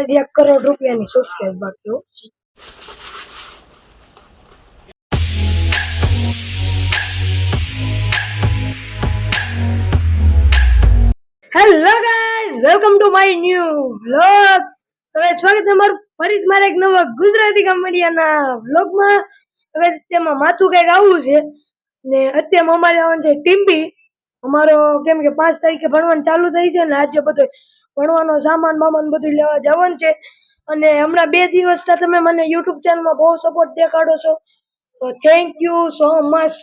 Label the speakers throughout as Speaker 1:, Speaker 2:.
Speaker 1: કઈ એક કરોડ રૂપિયાની સુટકેસ બાકી. Hello guys welcome to my new vlog હવે સ્વાગત છે તમારું ફરી મારા એક નવા ગુજરાતી કોમેડિયાના વ્લોગમાં હવે તેમાં માથું કંઈક આવું છે ને અત્યારમાં અમારે આવવાનું છે ટીમ્બી અમારો કેમ કે પાંચ તારીખે ભણવાનું ચાલુ થઈ છે ને આજે બધું ભણવાનો સામાન બામાન બધું લેવા જવાનું છે. અને હમણાં બે દિવસથી તમે મને યુટ્યુબ ચેનલમાં બહુ સપોર્ટ દેખાડો છો. તો થેન્ક યુ સો મચ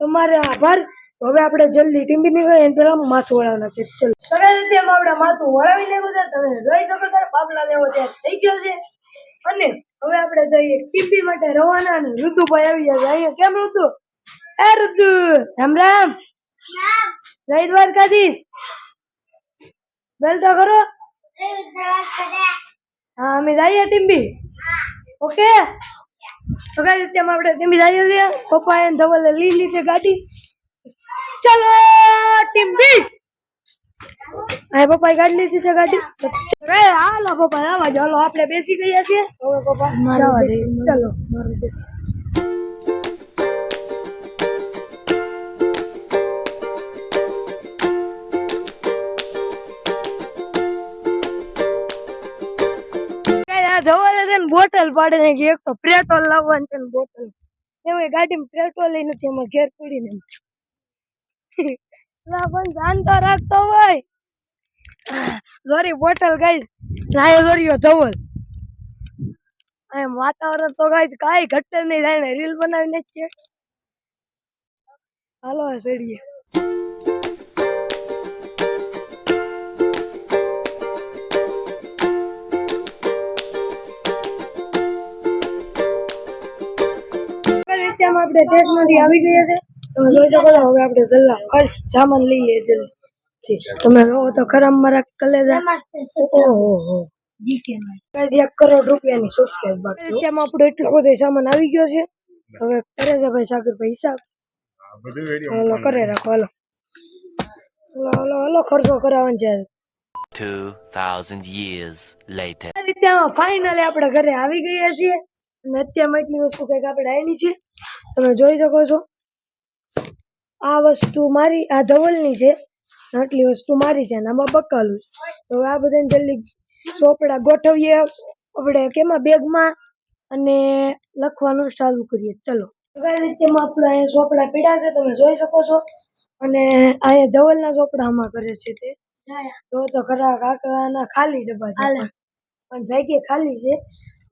Speaker 1: તમારે આભાર. હવે આપણે જલ્દી ટીમ્બી નીકળીએ એને પહેલા માથું વળાવવાના છે. ચલો. તો guys, આપણે માથું વળાવી નાખ્યું છે. તમે જોઈ શકો છો બાબલા લેવો ત્યાં થઈ ગયો છે. અને હવે આપણે જઈએ ટીમ્બી માટે રવાના અને ઋતુભાઈ આવી ગયા છે. અહીંયા કેમ ઋતુ એ ઋતુ રામ રામ. જય દ્વારકાધીશ. બેલ તો ખરો હા, અમે જઈએ ટીમ્બી ઓકે? તો કઈ રીતે આપણે ટીમ્બી જઈએ છીએ. પપ્પા એને ધવલે લઈ લીધી ગાડી. ચલો ટીમ્બી હા પપ્પાએ ગાડી લીધી છે ગાડી. તો હાલો પપ્પા આવા હાલો, આપણે બેસી ગયા છીએ. હવે પપ્પા ચલો. ધવલે છે ને બોટલ પાડે ને એક તો પેટ્રોલ લાવવાનું છે ને બોટલ. એમાં ગાડીમાં પેટ્રોલ નથી, એમાં ઘેર પડીને પણ ધ્યાન તો રાખતો હોય. સોરી બોટલ ગાઈ રાય દોર્યો ધવલ. એમ વાતાવરણ તો ગાઈ કાંઈ ઘટે નહીં થાય રીલ બનાવીને જ છે. હાલો, સડીએ. આપણે સ્ટેશનરી આવી ગયા છે. તમે જોઈ શકો છો હવે આપણે જલ્લા કર સામાન લઈ લઈએ જલ્દી. તમે જોવો તો ખરા મારા કલેજા. ઓહો કઈ એક કરોડ રૂપિયાની સુટકેસ બાકી અત્યારમાં આપણો એટલો બધો સામાન આવી ગયો છે. હવે કરે છે ભાઈ સાગરભાઈ હિસાબ. હાલો કરે રાખો હાલો. હાલો હાલો હાલો ખર્ચો કરાવવાનો છે
Speaker 2: 2,000 years later.
Speaker 1: ફાઇનલી આપણે ઘરે આવી ગયા છીએ. અને અત્યારમાં એટલી વસ્તુ કંઈક આપણે આવેલી છે. તમે જોઈ શકો છો. આ વસ્તુ મારી આ ધવલની છે આટલી વસ્તુ મારી છે અને આમાં બકાલું છે. તો હવે આ બધાને જલ્દી ચોપડા ગોઠવીએ. આપણે કેમાં? બેગમાં. અને લખવાનું ચાલુ કરીએ. ચલો. કઈ રીતેમાં આપણે અહીંયા ચોપડા પીડા છે તમે જોઈ શકો છો. અને અહીંયા ધવલના ચોપડા આમાં કરે છે તે. તો તો ખરા કાકડાના ખાલી ડબ્બા છે. પણ ભાગ્યે ખાલી છે.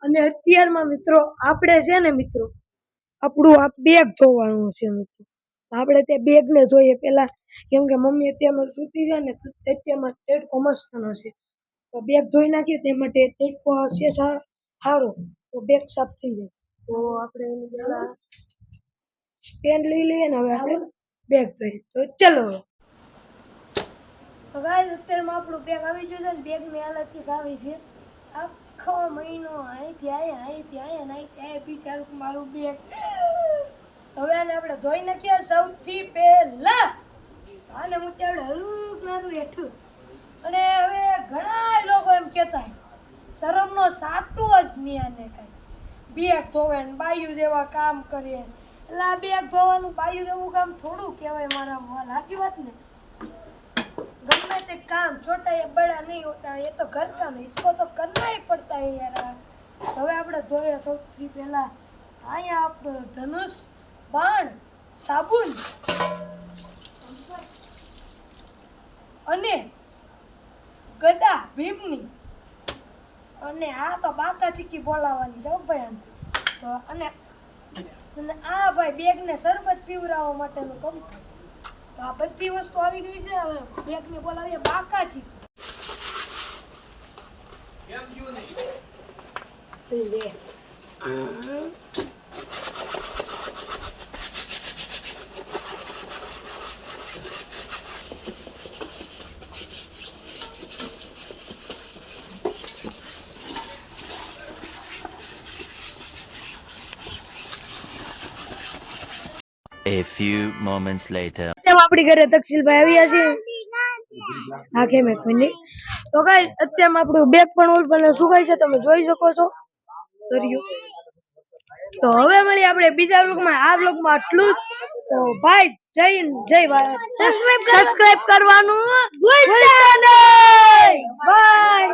Speaker 1: અને અત્યારમાં મિત્રો આપણે છે ને મિત્રો આપણું આ બેગ ધોવાનું છે આપણે તે બેગ ને ધોઈએ પેલા કેમ કે મમ્મી અત્યારમાં સૂતી છે ને અત્યારમાં ટેટકો મસ્તનો છે. તો બેગ ધોઈ નાખીએ તે માટે ટેટકો છે સારો તો બેગ સાફ થઈ જાય. તો આપણે એની પહેલા સ્ટેન્ડ લઈ લઈએ ને હવે આપણે બેગ ધોઈએ. તો ચલો. તો ગાઈસ અત્યારમાં આપણું બેગ આવી ગયું છે ને બેગની હાલતથી આવી છે. આખો મહિનો અહીંથી આયા અહીંથી આયા ને અહીંથી આયા. બિચારું મારું બેગ હવે આને આપણે ધોઈ નાખીએ સૌથી પહેલા. આને મૂકી આપણે હળુક નાનું હેઠું અને હવે ઘણા લોકો એમ કહેતા શરમનો સાટું જ નહીં આને કાંઈ. બેગ ધોવે ને બાયું જેવા કામ કરીએ. એટલે આ બેગ ધોવાનું બાયું જેવું કામ થોડું કહેવાય મારા મોલ સાચી વાત ને? ગમે તે કામ છોટા એ બળા નહીં હોતા એ તો ઘર કામ. હિસકો તો કરવા પડતા યાર હવે આપણે ધોઈએ સૌથી પહેલાં. અહીંયા આપણો ધનુષ. બાણ સાબુન. અને ગદા ભીમની. અને આ તો બાકા ચીકી બોલાવવાની છે ભાઈ આનથી. તો અને અને આ ભાઈ બેગને શરબત પીવડાવવા માટેનું કમ તો આ બધી વસ્તુ આવી ગઈ છે હવે બેગને બોલાવીએ બાકાજી લે.
Speaker 2: A few moments later.
Speaker 1: તેમ આપણી ઘરે તક્ષિલભાઈ આવ્યા છે. હા કેમ એક મિનિટ તો ગાઈ અત્યારમાં આપણું બેગ પણ ઓલ પણ સુકાય છે તમે જોઈ શકો છો. કર્યું તો હવે મળીએ આપણે બીજા વ્લોગમાં આ વ્લોગમાં આટલું જ. તો ભાઈ જય હિન્દ, જય ભારત. સબસ્ક્રાઇબ કરવાનું ભૂલતા નહીં. બાય